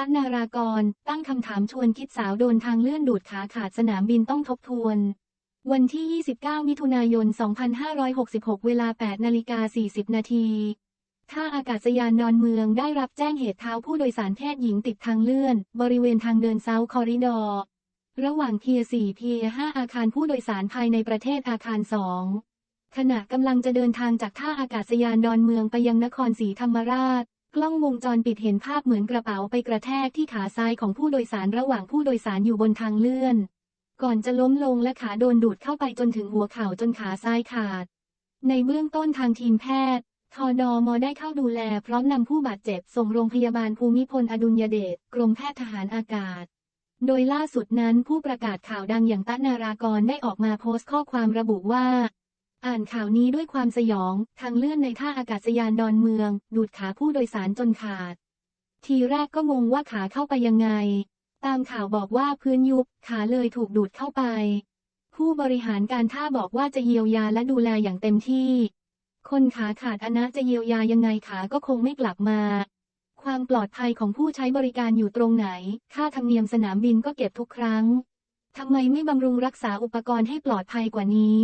ั๊กนารากร ตั้งคำถามชวนคิดสาวโดนทางเลื่อนดูดขาขาดสนามบินต้องทบทวน วันที่ 29 มิถุนายน 2566 เวลา 8 นาฬิกา 40 นาทีท่าอากาศยานดอนเมืองได้รับแจ้งเหตุเท้าผู้โดยสารเพศหญิงติดทางเลื่อน บริเวณทางเดินเซาคอริดอร์ระหว่างเทีย4เทีย5อาคารผู้โดยสารภายในประเทศอาคาร 2 ขณะกำลังจะเดินทางจากท่าอากาศยานดอนเมืองไปยังนครศรีธรรมราช กล้องวงจรปิดเห็นภาพเหมือนกระเป๋าไปกระแทกที่ขาซ้ายของผู้โดยสารระหว่างผู้โดยสารอยู่บนทางเลื่อน ก่อนจะล้มลงและขาโดนดูดเข้าไปจนถึงหัวเข่าจนขาซ้ายขาด ในเบื้องต้นทางทีมแพทย์ทอดอมอได้เข้าดูแลพร้อมนำผู้บาดเจ็บส่งโรงพยาบาลภูมิพลอดุลยเดชกรมแพทย์ทหารอากาศ โดยล่าสุดนั้นผู้ประกาศข่าวดังอย่างตั๊นนารากรได้ออกมาโพสต์ข้อความระบุว่า อ่านข่าวนี้ด้วยความสยอง ทางเลื่อนในท่าอากาศยานดอนเมือง ดูดขาผู้โดยสารจนขาด ทีแรกก็งงว่าขาเข้าไปยังไง ตามข่าวบอกว่าพื้นยุบ ขาเลยถูกดูดเข้าไป ผู้บริหารการท่าบอกว่าจะเยียวยาและดูแลอย่างเต็มที่ คนขาขาดอนะจะเยียวยายังไงขาก็คงไม่กลับมา ความปลอดภัยของผู้ใช้บริการอยู่ตรงไหน ค่าธรรมเนียมสนามบินก็เก็บทุกครั้งทำไมไม่บำรุงรักษาอุปกรณ์ให้ปลอดภัยกว่านี้